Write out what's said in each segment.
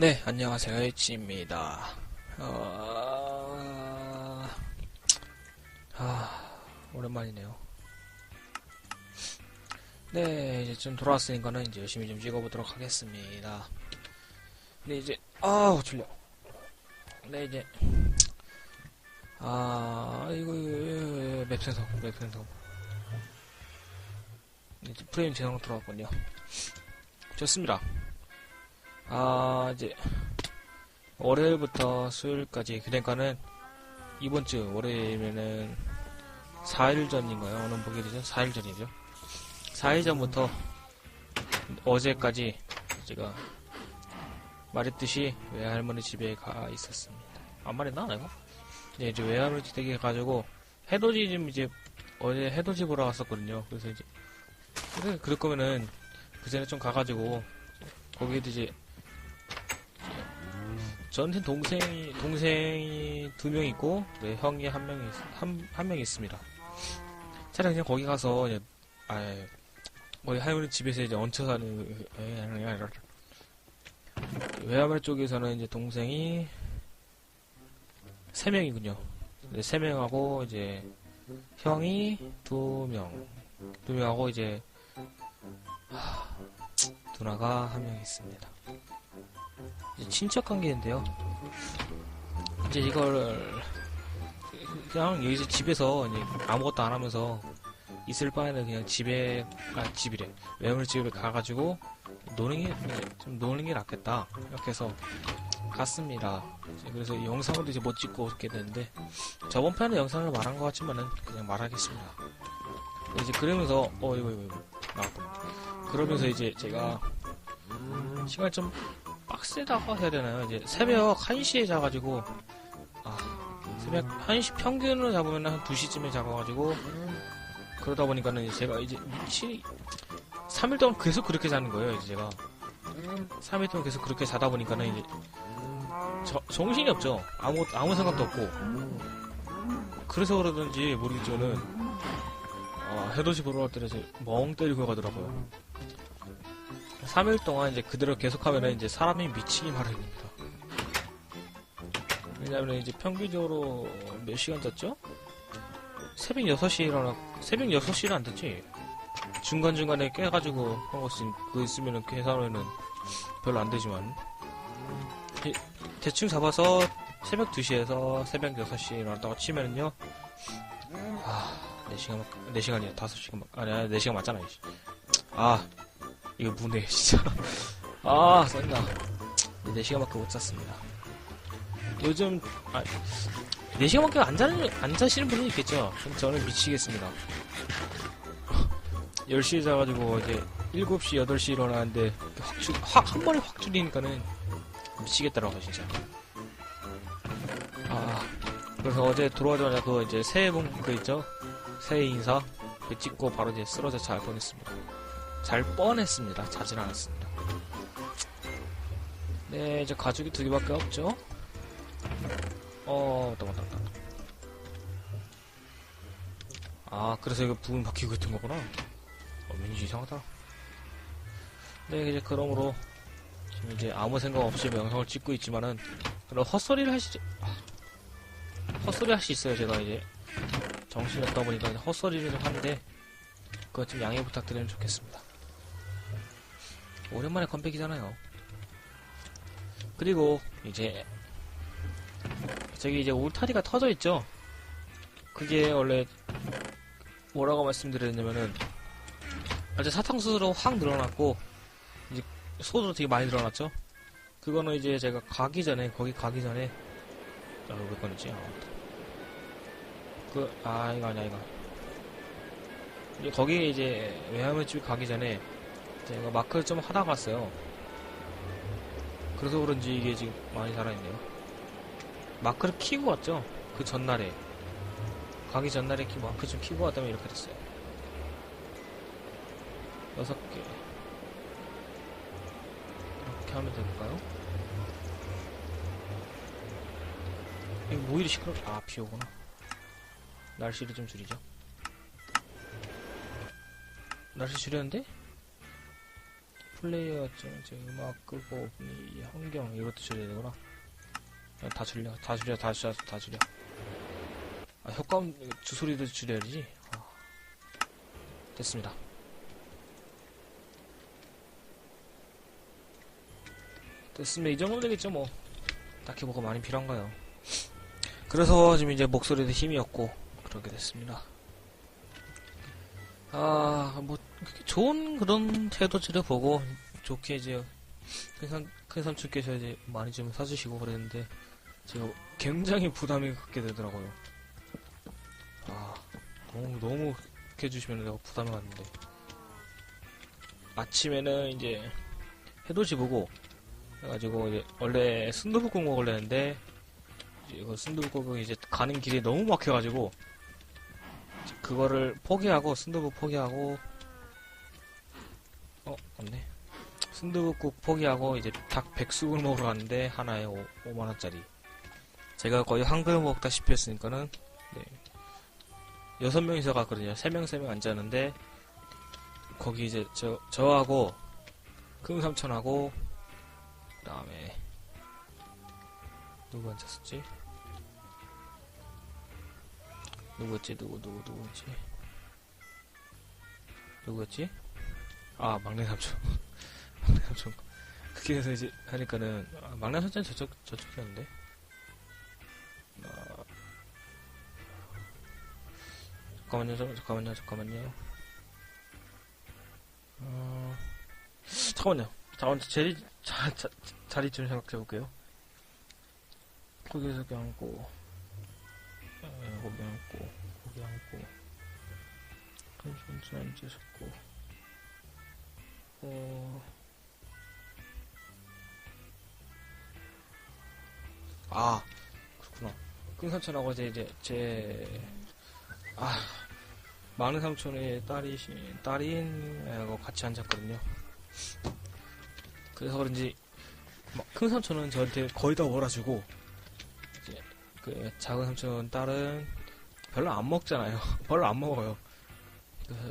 네, 안녕하세요. H입니다. 어... 아, 오랜만이네요. 네, 이제 좀 돌아왔으니까는 이제 열심히 좀 찍어보도록 하겠습니다. 네, 이제, 아우, 졸려. 네, 이제, 아, 이거, 맵 생성, 맵 생성. 이제 프레임 재생 들어왔군요. 좋습니다. 아, 이제, 월요일부터 수요일까지, 그러니까는, 이번 주 월요일이면은, 4일 전인가요? 어느 보게 되죠? 4일 전이죠. 4일 전부터, 어제까지, 제가, 말했듯이, 외할머니 집에 가 있었습니다. 안 말했나, 내가? 네, 이제 외할머니 댁에 가지고, 해돋이 좀 이제, 어제 해돋이 보러 갔었거든요. 그래서 이제, 그래, 그럴 거면은, 그 전에 좀 가가지고, 거기에도 이제, 저한테 동생이 동생이 두 명 있고 네, 형이 한 명이 한한명 있습니다. 차라리 그냥 거기 가서 이제 아 우리 할머니 집에서 이제 얹혀 사는 외할머니 쪽에서는 이제 동생이 세 명이군요. 네, 세 명하고 이제 형이 두 명, 두 명하고 이제 하, 누나가 한 명 있습니다. 친척 관계인데요. 이제 이걸 그냥 여기서 집에서 아무것도 안 하면서 있을 바에는 그냥 집에 아 집이래 외물 집에 가가지고 노는 게 좀 노는 게 낫겠다 이렇게 해서 갔습니다. 그래서 이 영상을 이제 못 찍고 오게 되는데 저번 편에 영상을 말한 것 같지만은 그냥 말하겠습니다. 이제 그러면서 어 이거 이거 이거 나왔다. 그러면서 이제 제가 시간 좀 빡세다고 해야 되나요? 이제 새벽 1시에 자가지고, 아, 새벽 1시 평균으로 잡으면 한 2시쯤에 자가가지고, 그러다 보니까는 이제 제가 이제 미치, 3일 동안 계속 그렇게 자는 거예요, 이제 제가. 3일 동안 계속 그렇게 자다 보니까는 이제, 저- 정신이 없죠. 아무, 아무 생각도 없고. 그래서 그러던지 모르겠지만은, 아, 해돋이 보러 갈 때는 이제 멍 때리고 가더라고요. 3일 동안 이제 그대로 계속하면은 이제 사람이 미치기 마련입니다. 왜냐면 이제 평균적으로 몇 시간 잤죠? 새벽 6시에 일어나, 새벽 6시는 안 됐지? 중간중간에 깨가지고 한 것이 그 있으면은 계산하면은 별로 안 되지만. 대- 대충 잡아서 새벽 2시에서 새벽 6시에 일어났다고 치면은요. 아, 4시간, 4시간이야. 5시간, 아니, 아니, 4시간 맞잖아, 이씨. 아, 이거 무네 진짜. 아 썬다. 4시간밖에 못 잤습니다. 요즘 아 4시간밖에 안 자는 안 자시는 분이 있겠죠? 그럼 저는 미치겠습니다. 10시에 자가지고 이제 7시 8시 일어나는데 확, 줄, 확, 한 번에 확 줄이니까는 미치겠더라고요 진짜. 아 그래서 어제 들어오자마자 그 이제 새해 복 그 있죠? 새해 인사? 그 찍고 바로 이제 쓰러져 잘 뻔했습니다 잘 뻔했습니다. 자질 않았습니다. 네, 이제 가죽이 두 개밖에 없죠? 어, 왔다, 왔다, 왔다. 아, 그래서 이거 부분 바뀌고 있던 거구나. 어, 왠지 이상하다. 네, 이제 그러므로, 지금 이제 아무 생각 없이 영상을 찍고 있지만은, 그런 헛소리를 하시죠. 아, 헛소리 할 수 있어요, 제가 이제. 정신이 없다 보니까 헛소리를 좀 하는데, 그거 좀 양해 부탁드리면 좋겠습니다. 오랜만에 컴백이잖아요. 그리고 이제 저기 이제 울타리가 터져 있죠. 그게 원래 뭐라고 말씀드렸냐면은 어제 사탕수수로 확 늘어났고 이제 소도 되게 많이 늘어났죠. 그거는 이제 제가 가기 전에 거기 가기 전에 아몇 건이지? 그 아 이거 아니야 이거. 이제 거기 이제 외할머니 집 가기 전에 제가 마크를 좀 하다 갔어요. 그래서 그런지 이게 지금 많이 살아있네요. 마크를 키고 왔죠? 그 전날에. 가기 전날에 키, 마크 좀 키고 왔다면 이렇게 됐어요. 여섯 개. 이렇게 하면 될까요? 이거 뭐 이리 시끄러, 아, 비 오구나. 날씨를 좀 줄이죠. 날씨 줄였는데? 플레이어 좀 이제 음악 끄고 분위기 환경 이것도 줄여야 되구나. 그냥 다 줄여, 다 줄여, 다 줄여, 다 줄여. 아, 효과음 주소리도 줄여야지. 아. 됐습니다. 됐습니다. 이 정도 되겠죠, 뭐. 딱히 뭐가 많이 필요한가요? 그래서 지금 이제 목소리도 힘이 없고, 그렇게 됐습니다. 아, 뭐, 좋은 그런 태도치를 보고, 좋게 이제, 큰, 삼, 큰 삼촌께서 이제 많이 좀 사주시고 그랬는데, 제가 굉장히 부담이 갖게 되더라고요. 아, 너무, 너무 해주시면 내가 부담이 갔는데. 아침에는 이제, 해돋이 보고, 그래가지고 이제, 원래 순두부국 먹으려 했는데, 이제 이거 순두부국은 이제 가는 길이 너무 막혀가지고, 그거를 포기하고, 순두부 포기하고, 어, 없네. 순두부국 포기하고, 이제 닭 백숙을 먹으러 갔는데, 하나에 5, 5만원짜리. 제가 거의 한 그릇 먹다시피 했으니까는, 네. 여섯 명이서 갔거든요. 세 명, 세명 앉았는데, 거기 이제 저, 저하고, 큰 삼촌하고, 그 다음에, 누구 앉았었지? 누구였지? 누구, 누구, 누구였지? 누구였지? 아, 막내 삼촌. 막내 삼촌. 그렇게 해서 이제 하니까는, 아, 막내 삼촌 저쪽, 저쪽이었는데? 아, 잠깐만요, 잠- 잠깐만요, 잠깐만요. 어, 잠깐만요. 잠깐만, 자리, 자, 자, 자리 좀 생각해 볼게요. 거기서 앉고, 에, 거기 앉고, 거기 앉고, 천천히 앉으셨고, 어, 아, 그렇구나. 큰 삼촌하고 이제, 이제, 제, 아, 많은 삼촌의 딸이신, 딸인하고 같이 앉았거든요. 그래서 그런지, 막 큰 삼촌은 저한테 거의 다 몰아주고, 그, 작은 삼촌 딸은 별로 안 먹잖아요. 별로 안 먹어요.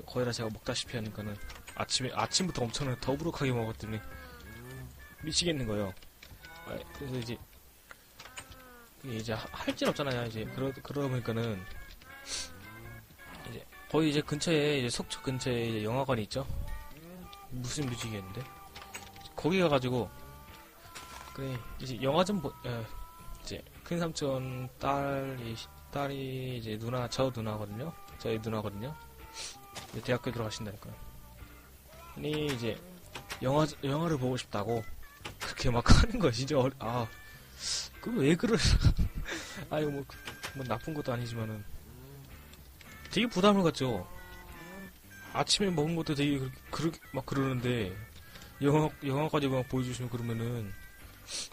거의 다 제가 먹다시피 하니까는, 아침에, 아침부터 엄청나게 더부룩하게 먹었더니, 미치겠는 거예요. 아, 그래서 이제, 이제 할줄 없잖아요. 이제 그러 그러다 보니까는 이제 거의 이제 근처에 이제 속초 근처에 이제 영화관이 있죠. 무슨 뮤직이었는데 거기 가가지고 그래 이제 영화 좀 보, 에, 이제 큰 삼촌 딸이 딸이 이제 누나 저 누나거든요. 저희 누나거든요. 이제 대학교 들어가신다니까요. 아니 이제 영화 영화를 보고 싶다고 그렇게 막 하는 거 진짜 어리, 아. 그 왜 그러? 아니 뭐, 그- 뭐 나쁜 것도 아니지만은 되게 부담을 갖죠. 아침에 먹은 것도 되게 그렇게, 막 그러는데 영화 영화까지 막 보여주시면 그러면은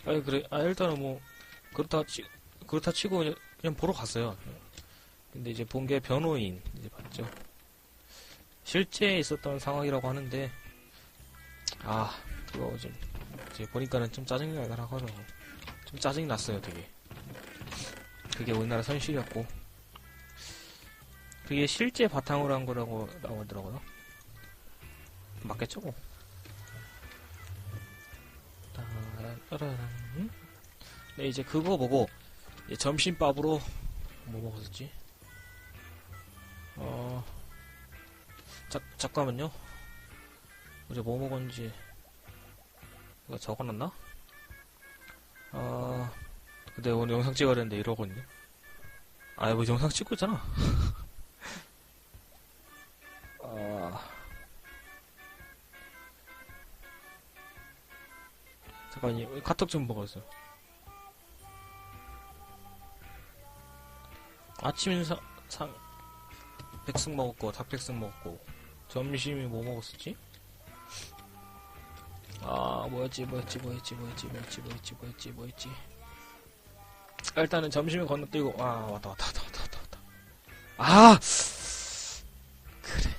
아니 그래 아 일단은 뭐 그렇다 치 그렇다 치고 그냥, 보러 갔어요. 근데 이제 본 게 변호인 이제 봤죠. 실제 있었던 상황이라고 하는데 아 그거 좀 이제 보니까는 좀 짜증이 나더라고요. 좀 짜증이 났어요, 되게. 그게 우리나라 선실이었고. 그게 실제 바탕으로 한 거라고 나오더라고요. 맞겠죠, 뭐. 따라라란. 네, 이제 그거 보고, 이제 점심밥으로, 뭐 먹었었지? 어, 자, 잠깐만요. 어제 뭐 먹었는지, 이거 적어놨나? 아, 근데 오늘 영상 찍어야 되는데 이러거든요. 아, 뭐 영상 찍고 있잖아. 아. 잠깐만요. 카톡 좀 먹었어 아침 사, 상, 백숙 먹었고, 닭백숙 먹었고, 점심이 뭐 먹었었지? 아, 뭐였지, 뭐였지, 뭐였지, 뭐였지, 뭐였지, 뭐였지, 뭐였지, 뭐였지. 일단은 점심에 건너뛰고, 아, 왔다, 왔다, 왔다, 왔다, 왔다, 왔다. 아! 그래.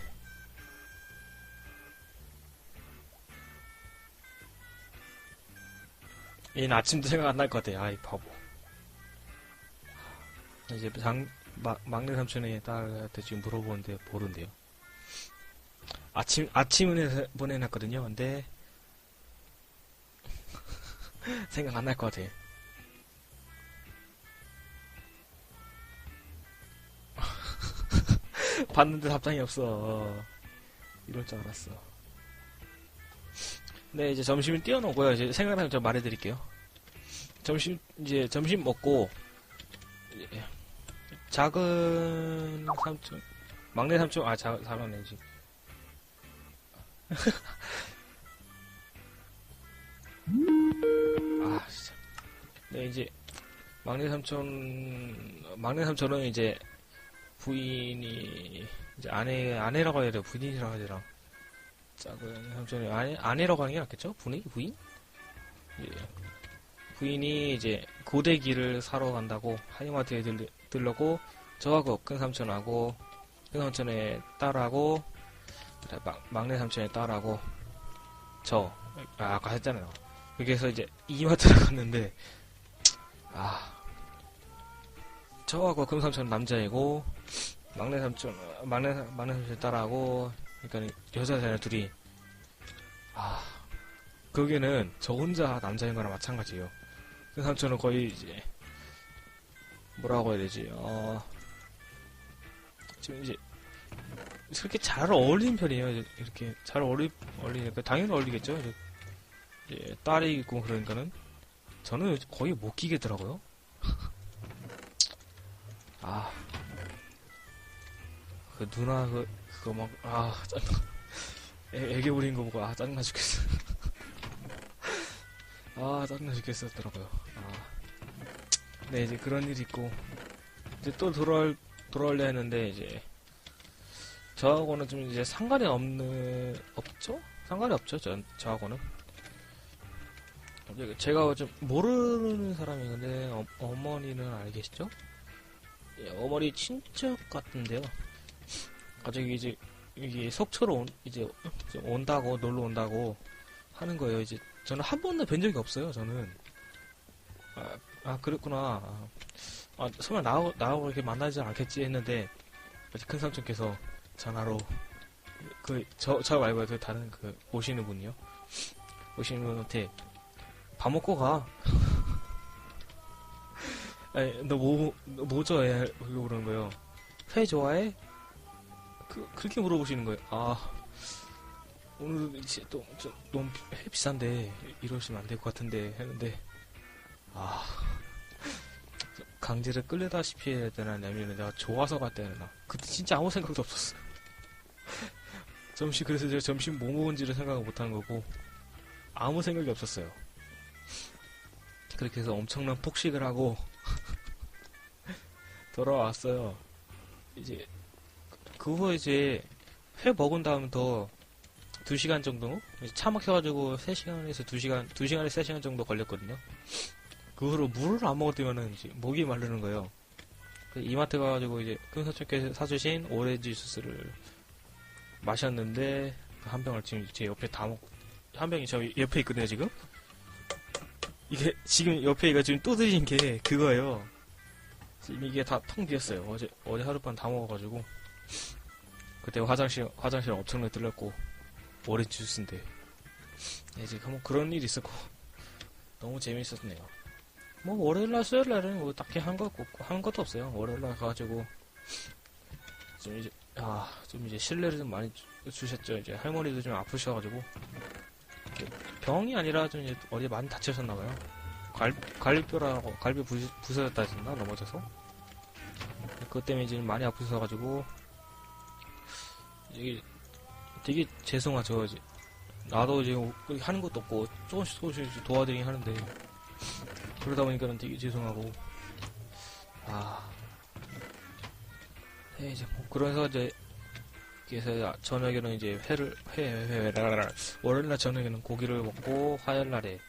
얘는 아침도 생각 안 날 것 같아. 아이, 바보. 이제 장, 막, 막내 삼촌의 딸한테 지금 물어보는데 모른대요. 아침, 해서 보내놨거든요. 근데, 생각 안 날 것 같아. 봤는데 답장이 없어. 이럴 줄 알았어. 네, 이제 점심을 띄워놓고요. 이제 생각나면 좀 말해드릴게요. 점심, 이제 점심 먹고, 이제 작은 삼촌, 막내 삼촌, 아, 자, 사람이지. 아, 진짜. 네, 이제, 막내 삼촌, 막내 삼촌은 이제, 부인이, 이제 아내, 아내라고 해야 돼요. 부인이라고 해야 되나. 작은 삼촌이 아내, 아내라고 하는 게 낫겠죠? 부인? 부인? 예. 부인이 이제 고데기를 사러 간다고 한인마트에 들, 들르고 저하고 큰 삼촌하고 큰 삼촌의 딸하고 막, 막내 삼촌의 딸하고 저 아, 아까 했잖아요. 여기서 이제 이마트를 갔는데 아 저하고 큰 삼촌은 남자이고 막내 삼촌 막내 막내 삼촌의 딸하고 그러니까 여자잖아요 둘이 아 거기는 저 혼자 남자인 거랑 마찬가지예요. 큰 삼촌은 거의 이제 뭐라고 해야 되지? 어 지금 이제 그렇게 잘 어울리는 편이에요. 이렇게 잘 어울리 어울리니까 당연히 어울리겠죠. 이제, 딸이 있고 그러니까는 저는 거의 못 끼겠더라고요. 아. 그 누나 그 그거 막 아 짜증 애, 애기 부린 거 보고 아 짜증나 죽겠어. 아 짜증나 죽겠었더라고요. 아. 네 이제 그런 일이 있고 이제 또 돌아올 돌아올려 했는데 이제 저하고는 좀 이제 상관이 없는 없죠? 상관이 없죠. 저 저하고는 제가 좀 모르는 사람이는데 어, 어머니는 알겠죠? 예, 어머니 친척 같은데요. 갑자기 이제 이게 속초로 온, 이제 온다고 놀러 온다고 하는 거예요. 이제 저는 한 번도 뵌 적이 없어요. 저는 아, 아 그랬구나. 아, 아, 설마 나하고 나하고 이렇게 만나지 않겠지 했는데 큰 삼촌께서 전화로 그저저 말고 그 다른 그 오시는 분이요. 오시는 분한테 밥 먹고 가. 아니, 너 뭐, 너뭐 좋아해? 그렇게 그러는 거예요. 회 좋아해? 그, 그렇게 물어보시는 거예요. 아, 오늘 이제 또, 좀, 너무 회 비싼데, 이러시면 안 될 것 같은데, 했는데, 아, 강제를 끌려다시피 해야 되나, 아니면 내가 좋아서 갔다 되나. 그때 진짜 아무 생각도 없었어. 점심, 그래서 제가 점심 뭐 먹은지를 생각을 못한 거고, 아무 생각이 없었어요. 그렇게 해서 엄청난 폭식을 하고, 돌아왔어요. 이제 그 후에 이제 회 먹은 다음 더 2시간 정도 차 막혀가지고 3시간에서 2시간 2시간에서 3시간 정도 걸렸거든요. 그 후로 물을 안 먹었더니는 이제 목이 마르는 거예요. 그 이마트 가가지고 이제 큰 사촌께서 사주신 오렌지 주스를 마셨는데 그한 병을 지금 제 옆에 다 먹, 한 병이 저 옆에 있거든요 지금. 이게 지금 옆에 이가 지금 또 드신 게 그거예요. 지금 이게 다 텅 비었어요. 어제 어제 하룻밤 다 먹어가지고 그때 화장실 화장실 엄청나게 들렸고 오렌지 주스인데 네, 이제 뭐 그런 일이 있었고 너무 재미있었네요. 뭐 월요일날 수요일날은 뭐 딱히 한 것 없고 한 것도 없어요. 월요일날 가가지고 좀 이제 아좀 이제 신뢰를 좀 많이 주- 주셨죠. 이제 할머니도 좀 아프셔가지고 병이 아니라 좀 이제 어디 많이 다치셨나봐요. 갈, 갈비뼈라고, 갈비 부, 부서졌다 했나? 넘어져서? 그것 때문에 지금 많이 아프셔가지고, 이게 되게 죄송하죠. 이제. 나도 그렇게 하는 것도 없고, 조금씩 조금씩 도와드리긴 하는데, 그러다 보니까는 되게 죄송하고, 아. 네, 이제 뭐, 그래서 이제, 그래서 저녁에는 이제 회를, 회, 회, 회, 라라라. 월요일날 저녁에는 고기를 먹고, 화요일날에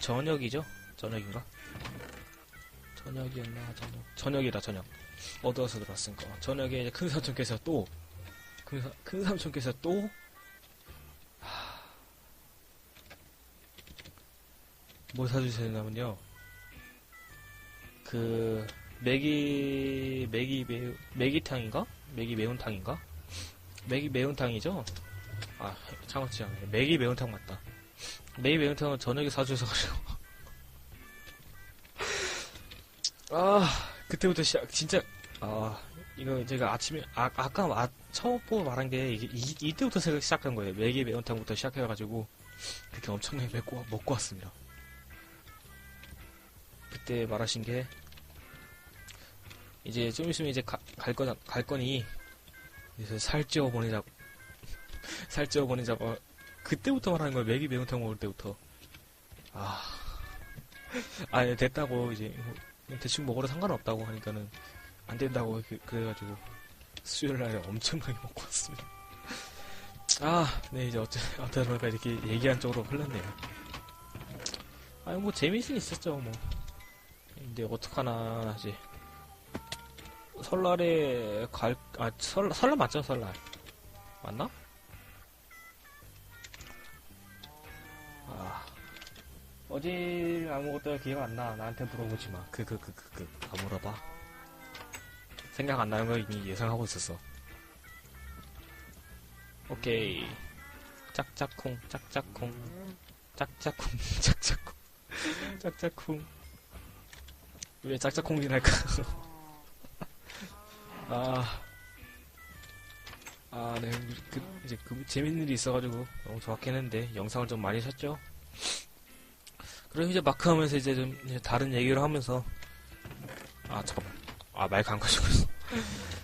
저녁이죠? 저녁인가? 저녁이었나? 저녁. 저녁이다, 저녁. 어두워서 들어왔으니까. 저녁에 이제 큰 삼촌께서 또, 큰, 사- 큰 삼촌께서 또, 하... 뭘 사주셨냐면요. 그 매기 매기 매우 매기탕인가? 매기 매운탕인가? 매기 매운탕이죠? 아 장어치 아니 매기 매운탕 맞다. 매기 매운탕은 저녁에 사주셔서 가지고. 아 그때부터 시작 진짜 아 이거 제가 아침에 아 아까 아, 처음 보고 말한 게 이게 이, 이때부터 시작한 거예요. 매기 매운탕부터 시작해가지고 그렇게 엄청나게 먹고 먹고 왔습니다. 그때 말하신 게, 이제 좀 있으면 이제 가- 갈 거, 갈 거니, 이제 살 찌워 보내자고, 살 찌워 보내자고, 그때부터 말하는 거예요. 매기 매운탕 먹을 때부터. 아, 아, 예, 됐다고, 이제, 대충 먹어도 상관없다고 하니까는 안 된다고 그, 래가지고 수요일 날에 엄청나게 먹고 왔습니다. 아, 네 이제 어째 어쩌다 보니까 이렇게 얘기한 쪽으로 흘렀네요. 아니 뭐 재미는 있었죠 뭐. 근데 어떡하나 이제 설날에 갈, 아 설, 설날 맞죠 설날 맞나? 아 어딜 아무것도 기억 안 나. 나한테 물어보지 마. 그, 그, 그, 그, 그. 안 물어봐. 생각 안 나는 거 이미 예상하고 있었어. 오케이. 짝짝쿵, 짝짝쿵. 짝짝쿵, 짝짝쿵. 짝짝쿵. 왜 짝짝쿵이 날까? 아. 아, 네. 그, 이제 그, 재밌는 일이 있어가지고 너무 좋았긴 했는데, 영상을 좀 많이 샀죠? 그럼 이제 마크 하면서 이제 좀 이제 다른 얘기를 하면서 아 잠깐만 아 마이크 안 꺼지고 있어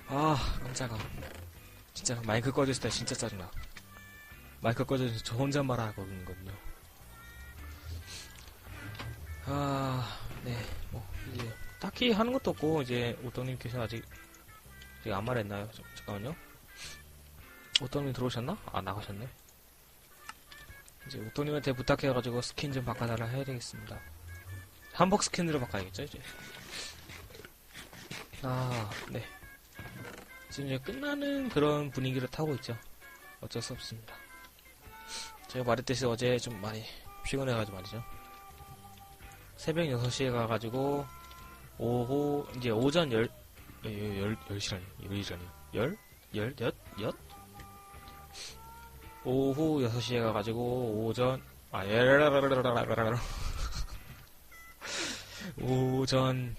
아 깜짝아 진짜 마이크 꺼졌을 때 진짜 짜증나 마이크 꺼져서 저 혼자 말하거든요 아네뭐 이제 딱히 하는 것도 없고 이제 오떡님께서 아직 아직 안 말했나요 저- 잠깐만요 오떡님 들어오셨나? 아 나가셨네 이제 오토님한테 부탁해가지고 스킨 좀 바꿔달라 해야 되겠습니다. 한복 스킨으로 바꿔야겠죠, 이제. 아, 네. 지금 이제 끝나는 그런 분위기를 타고 있죠. 어쩔 수 없습니다. 제가 말했듯이 어제 좀 많이 피곤해가지고 말이죠. 새벽 6시에 가가지고, 오후, 이제 오전 10, 10, 10시라니, 10시라니, 10? 10? 엿? 엿? 오후 6시에 가가지고 오전 아 예라라라라라라라 오전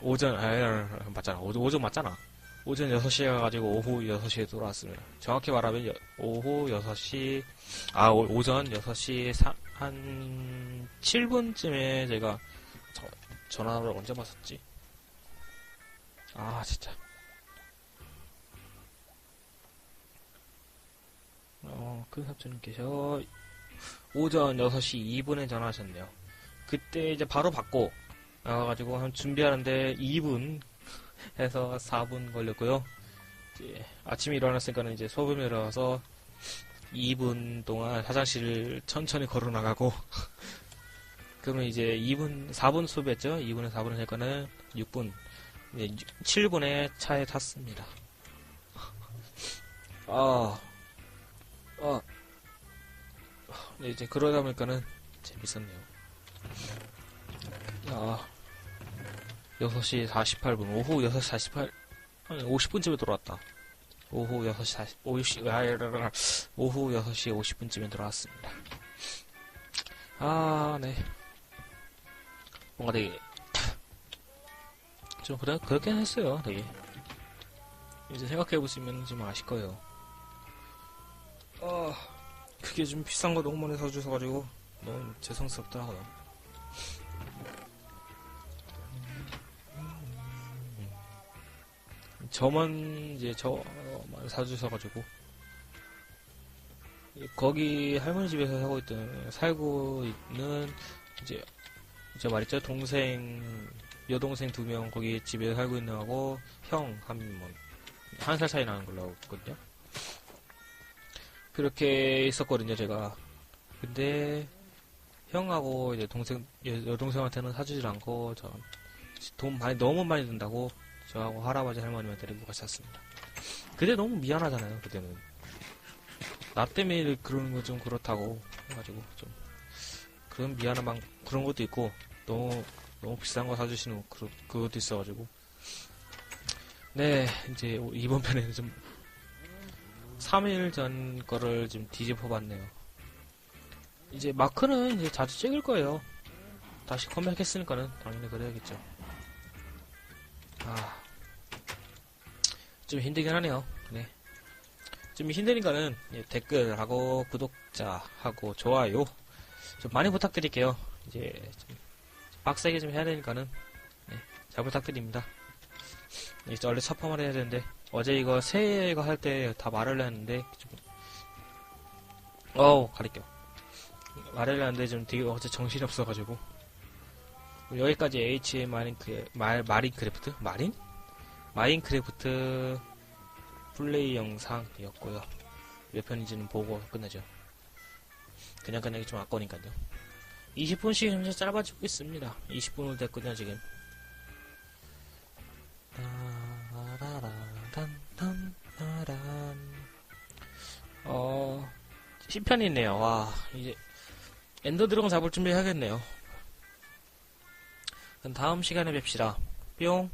오전 아 맞잖아 오, 오전 맞잖아 오전 6시에 가가지고 오후 6시에 돌아왔습니다 정확히 말하면 여- 오후 6시 아 오, 오전 6시 사, 한 7분쯤에 제가 저, 전화를 언제 받았지 아 진짜 어, 큰 삽주님께서 오전 6시 2분에 전화하셨네요. 그때 이제 바로 받고 나와가지고 한 준비하는데 2분 해서 4분 걸렸고요. 이제 아침에 일어났으니까는 이제 소금에 일어나서 2분 동안 화장실을 천천히 걸어 나가고 그러면 이제 2분 4분 소비했죠. 2분에 4분 하니까는 6분 이제 7분에 차에 탔습니다. 아 아, 네, 이제 그러다 보니까는 재밌었네요. 야, 6시 48분, 오후 6시 48, 아니, 50분쯤에 돌아왔다. 오후 6시 40, 50, 아, 이러러러. 오후 6시 50분쯤에 돌아왔습니다. 아, 네. 뭔가 되게, 좀, 그래, 그렇긴 했어요, 되게. 이제 생각해 보시면 좀 아실 거예요. 아, 그게 좀 비싼 거 너무 많이 사주셔 가지고 너무 죄송스럽더라고요. 저만 이제 저만 사주셔 가지고 이- 거기 할머니 집에서 살고 있던 살고 있는 이제 제가 말했죠 동생 여동생 두 명 거기 집에 살고 있는 하고 형한살 차이 나는 걸로 알고 있거든요. 그렇게 있었거든요, 제가. 근데, 형하고 이제 동생, 여- 여동생한테는 사주질 않고, 저, 돈 많이, 너무 많이 든다고, 저하고 할아버지 할머니만 데리고 가셨습니다. 그때 너무 미안하잖아요, 그때는. 나 때문에 그러는 거 좀 그렇다고, 해가지고, 좀, 그런 미안한 방, 그런 것도 있고, 너무, 너무 비싼 거 사주시는 거, 그, 그것도 있어가지고. 네, 이제 이번 편에는 좀 3일 전 거를 좀 뒤집어 봤네요. 이제 마크는 이제 자주 찍을 거예요. 다시 컴백했으니까는 당연히 그래야겠죠. 아, 좀 힘들긴 하네요. 네. 좀 힘드니까는 예, 댓글하고 구독자하고 좋아요 좀 많이 부탁드릴게요. 이제 좀 빡세게 좀 해야 되니까는 네, 잘 부탁드립니다. 이제 원래 첫판을 해야 되는데 어제 이거 새 이거 할때 다 말을 했는데 좀 어우 가릴게요. 말을 했는데 좀 되게 어제 정신이 없어가지고 여기까지 H 마인 크 말 마린크래프트 마린 마인크래프트 플레이 영상이었고요. 몇 편인지는 보고 끝나죠. 그냥 끝내기 좀 아까우니까요. 20분씩 점점 짧아지고 있습니다. 20분으로 됐거든요, 지금. 어, 10편이 있네요. 와, 이제, 엔더 드래곤 잡을 준비 해야겠네요. 그럼 다음 시간에 뵙시다. 뿅.